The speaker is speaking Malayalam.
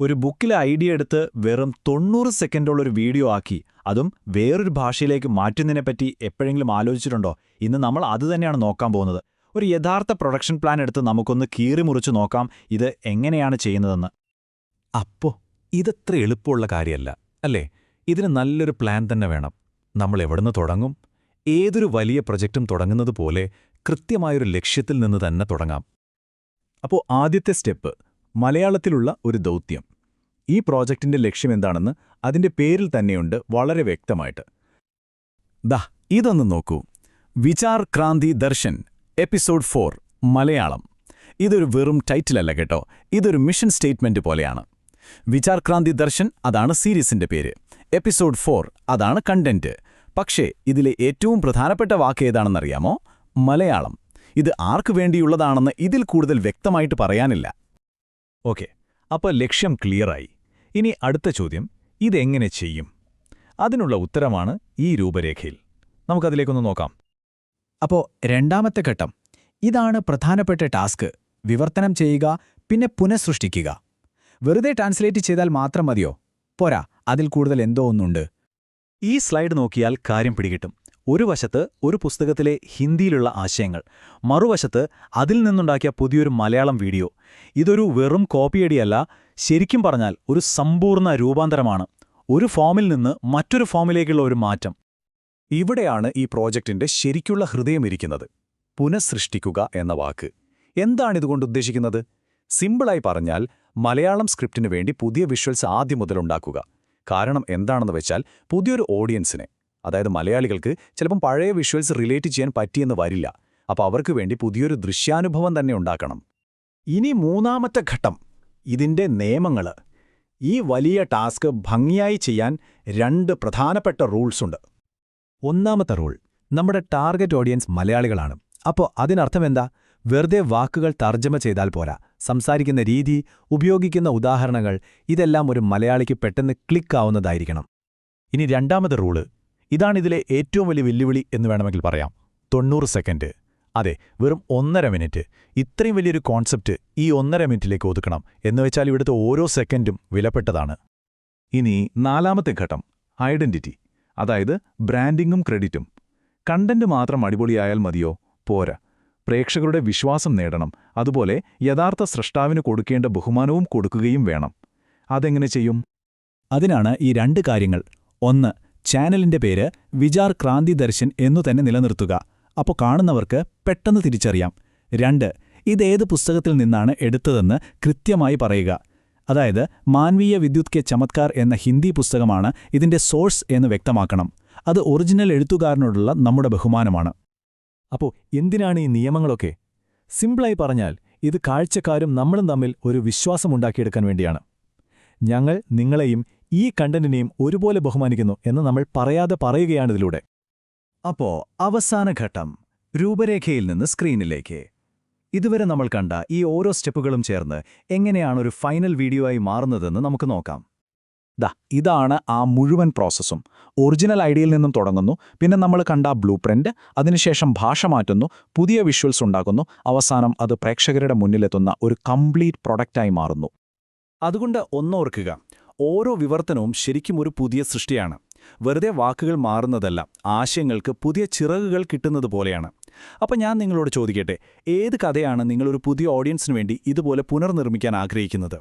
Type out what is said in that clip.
ഒരു ബുക്കിലെ ഐഡിയ എടുത്ത് വെറും തൊണ്ണൂറ് സെക്കൻഡുള്ളൊരു വീഡിയോ ആക്കി. അതും വേറൊരു ഭാഷയിലേക്ക് മാറ്റുന്നതിനെപ്പറ്റി എപ്പോഴെങ്കിലും ആലോചിച്ചിട്ടുണ്ടോ? ഇന്ന് നമ്മൾ അതുതന്നെയാണ് നോക്കാൻ പോകുന്നത്. ഒരു യഥാർത്ഥ പ്രൊഡക്ഷൻ പ്ലാൻ എടുത്ത് നമുക്കൊന്ന് കീറിമുറിച്ച് നോക്കാം ഇത് എങ്ങനെയാണ് ചെയ്യുന്നതെന്ന്. അപ്പോ ഇതത്ര എളുപ്പമുള്ള കാര്യമല്ല അല്ലേ? ഇതിന് നല്ലൊരു പ്ലാൻ തന്നെ വേണം. നമ്മൾ എവിടുന്ന് തുടങ്ങും? ഏതൊരു വലിയ പ്രൊജക്റ്റും തുടങ്ങുന്നത് പോലെ കൃത്യമായൊരു ലക്ഷ്യത്തിൽ നിന്ന് തന്നെ തുടങ്ങാം. അപ്പോൾ ആദ്യത്തെ സ്റ്റെപ്പ് മലയാളത്തിലുള്ള ഒരു ദൗത്യം. ഈ പ്രോജക്റ്റിന്റെ ലക്ഷ്യമെന്താണെന്ന് അതിന്റെ പേരിൽ തന്നെയുണ്ട് വളരെ വ്യക്തമായിട്ട്. ദാ ഇതൊന്ന് നോക്കൂ. Vichar Kranti Darshan episode four Malayalam. ഇതൊരു വെറും ടൈറ്റിലല്ല കേട്ടോ. ഇതൊരു മിഷൻ സ്റ്റേറ്റ്മെന്റ് പോലെയാണ്. വിചാർ ക്രാന്തി ദർശൻ അതാണ് സീരീസിന്റെ പേര്. എപ്പിസോഡ് ഫോർ അതാണ് കണ്ടന്റ്. പക്ഷേ ഇതിലെ ഏറ്റവും പ്രധാനപ്പെട്ട വാക്ക് ഏതാണെന്നറിയാമോ? മലയാളം. ഇത് ആർക്കു വേണ്ടിയുള്ളതാണെന്ന് ഇതിൽ കൂടുതൽ വ്യക്തമായിട്ട് പറയാനില്ല. ഓക്കെ അപ്പോൾ ലക്ഷ്യം ക്ലിയറായി. ഇനി അടുത്ത ചോദ്യം ഇതെങ്ങനെ ചെയ്യും? അതിനുള്ള ഉത്തരമാണ് ഈ രൂപരേഖയിൽ. നമുക്കതിലേക്കൊന്ന് നോക്കാം. അപ്പോൾ രണ്ടാമത്തെ ഘട്ടം ഇതാണ് പ്രധാനപ്പെട്ട ടാസ്ക് വിവർത്തനം ചെയ്യുക പിന്നെ പുനഃസൃഷ്ടിക്കുക. വെറുതെ ട്രാൻസ്ലേറ്റ് ചെയ്താൽ മാത്രം മതിയോ? പോരാ അതിൽ കൂടുതൽ എന്തോ ഒന്നുണ്ട്. ഈ സ്ലൈഡ് നോക്കിയാൽ കാര്യം പിടികിട്ടും. ഒരു വശത്ത് ഒരു പുസ്തകത്തിലെ ഹിന്ദിയിലുള്ള ആശയങ്ങൾ മറുവശത്ത് അതിൽ നിന്നുണ്ടാക്കിയ പുതിയൊരു മലയാളം വീഡിയോ. ഇതൊരു വെറും കോപ്പിയടിയല്ല ശരിക്കും പറഞ്ഞാൽ ഒരു സമ്പൂർണ രൂപാന്തരമാണ് ഒരു ഫോമിൽ നിന്ന് മറ്റൊരു ഫോമിലേക്കുള്ള ഒരു മാറ്റം. ഇവിടെയാണ് ഈ പ്രോജക്റ്റിന്റെ ശരിക്കുള്ള ഹൃദയമിരിക്കുന്നത് പുനഃസൃഷ്ടിക്കുക എന്ന വാക്ക്. എന്താണിതുകൊണ്ട് ഉദ്ദേശിക്കുന്നത്? സിമ്പിളായി പറഞ്ഞാൽ മലയാളം സ്ക്രിപ്റ്റിനു വേണ്ടി പുതിയ വിഷ്വൽസ് ആദ്യം മുതലുണ്ടാക്കുക കാരണം എന്താണെന്ന് വെച്ചാൽ പുതിയൊരു ഓഡിയൻസിനെ അതായത് മലയാളികൾക്ക് ചിലപ്പം പഴയ വിഷ്വൽസ് റിലേറ്റ് ചെയ്യാൻ പറ്റിയെന്ന് വരില്ല. അപ്പോൾ അവർക്ക് വേണ്ടി പുതിയൊരു ദൃശ്യാനുഭവം തന്നെ ഉണ്ടാക്കണം. ഇനി മൂന്നാമത്തെ ഘട്ടം. ഇതിന്റെ നിയമങ്ങൾ ഈ വലിയ ടാസ്ക് ഭംഗിയായി ചെയ്യാൻ രണ്ട് പ്രധാനപ്പെട്ട റൂൾസ് ഉണ്ട്. ഒന്നാമത്തെ റൂൾ നമ്മുടെ ടാർഗറ്റ് ഓഡിയൻസ് മലയാളികളാണ്. അപ്പോൾ അതിനർത്ഥമെന്താ വെറുതെ വാക്കുകൾ തർജമ ചെയ്താൽ പോരാ. സംസാരിക്കുന്ന രീതി ഉപയോഗിക്കുന്ന ഉദാഹരണങ്ങൾ ഇതെല്ലാം ഒരു മലയാളിക്ക് പെട്ടെന്ന് ക്ലിക്കാവുന്നതായിരിക്കണം ഇനി രണ്ടാമത്തെ റൂൾ ഇതാണിതിലെ ഏറ്റവും വലിയ വെല്ലുവിളി എന്ന് വേണമെങ്കിൽ പറയാം. തൊണ്ണൂറ് സെക്കൻഡ്. അതെ വെറും ഒന്നര മിനിറ്റ്. ഇത്രയും വലിയൊരു കോൺസെപ്റ്റ് ഈ ഒന്നര മിനിറ്റിലേക്ക് ഒതുക്കണം എന്നുവെച്ചാൽ ഇവിടുത്തെ ഓരോ സെക്കൻഡും വിലപ്പെട്ടതാണ്. ഇനി നാലാമത്തെ ഘട്ടം ഐഡന്റിറ്റി. അതായത് ബ്രാൻഡിങ്ങും ക്രെഡിറ്റും. കണ്ടന്റ് മാത്രം അടിപൊളിയായാൽ മതിയോ? പോരാ. പ്രേക്ഷകരുടെ വിശ്വാസം നേടണം. അതുപോലെ യഥാർത്ഥ സ്രഷ്ടാവിന് കൊടുക്കേണ്ട ബഹുമാനവും കൊടുക്കുകയും വേണം. അതെങ്ങനെ ചെയ്യും? അതിനാണ് ഈ രണ്ട് കാര്യങ്ങൾ. ഒന്ന് ചാനലിന്റെ പേര് വിചാർ ക്രാന്തി ദർശൻ എന്നു തന്നെ നിലനിർത്തുക. അപ്പോൾ കാണുന്നവർക്ക് പെട്ടെന്ന് തിരിച്ചറിയാം. രണ്ട് ഇതേത് പുസ്തകത്തിൽ നിന്നാണ് എടുത്തതെന്ന് കൃത്യമായി പറയുക. അതായത് മാൻവീയ വിദ്യുത് കെ ചമത്കാർ എന്ന ഹിന്ദി പുസ്തകമാണ് ഇതിന്റെ സോഴ്സ് എന്ന് വ്യക്തമാക്കണം. അത് ഒറിജിനൽ എഴുത്തുകാരനോടുള്ള നമ്മുടെ ബഹുമാനമാണ്. അപ്പോൾ എന്തിനാണ് ഈ നിയമങ്ങളൊക്കെ? സിംപിളായി പറഞ്ഞാൽ ഇത് കാഴ്ചക്കാരും നമ്മളും തമ്മിൽ ഒരു വിശ്വാസമുണ്ടാക്കിയെടുക്കാൻ വേണ്ടിയാണ്. ഞങ്ങൾ നിങ്ങളെയും ഈ കണ്ടന്റിനെയും ഒരുപോലെ ബഹുമാനിക്കുന്നു എന്ന് നമ്മൾ പറയാതെ പറയുകയാണിതിലൂടെ അപ്പോ അവസാന ഘട്ടം രൂപരേഖയിൽ നിന്ന് സ്ക്രീനിലേക്ക്. ഇതുവരെ നമ്മൾ കണ്ട ഈ ഓരോ സ്റ്റെപ്പുകളും ചേർന്ന് എങ്ങനെയാണ് ഒരു ഫൈനൽ വീഡിയോ ആയി മാറുന്നതെന്ന് നമുക്ക് നോക്കാം. ദാ ഇതാണ് ആ മുഴുവൻ പ്രോസസ്സും. ഒറിജിനൽ ഐഡിയയിൽ നിന്നും തുടങ്ങുന്നു പിന്നെ നമ്മൾ കണ്ട ബ്ലൂ പ്രിന്റ് അതിനുശേഷം ഭാഷ മാറ്റുന്നു പുതിയ വിഷ്വൽസ് ഉണ്ടാക്കുന്നു അവസാനം അത് പ്രേക്ഷകരുടെ മുന്നിലെത്തുന്ന ഒരു കംപ്ലീറ്റ് പ്രൊഡക്റ്റായി മാറുന്നു. അതുകൊണ്ട് ഒന്നോർക്കുക ഓരോ വിവർത്തനവും ശരിക്കും ഒരു പുതിയ സൃഷ്ടിയാണ്. വെറുതെ വാക്കുകൾ മാറുന്നതല്ല ആശയങ്ങൾക്ക് പുതിയ ചിറകുകൾ കിട്ടുന്നത് പോലെയാണ്. അപ്പം ഞാൻ നിങ്ങളോട് ചോദിക്കട്ടെ ഏത് കഥയാണ് നിങ്ങളൊരു പുതിയ ഓഡിയൻസിന് വേണ്ടി ഇതുപോലെ പുനർനിർമ്മിക്കാൻ ആഗ്രഹിക്കുന്നത്?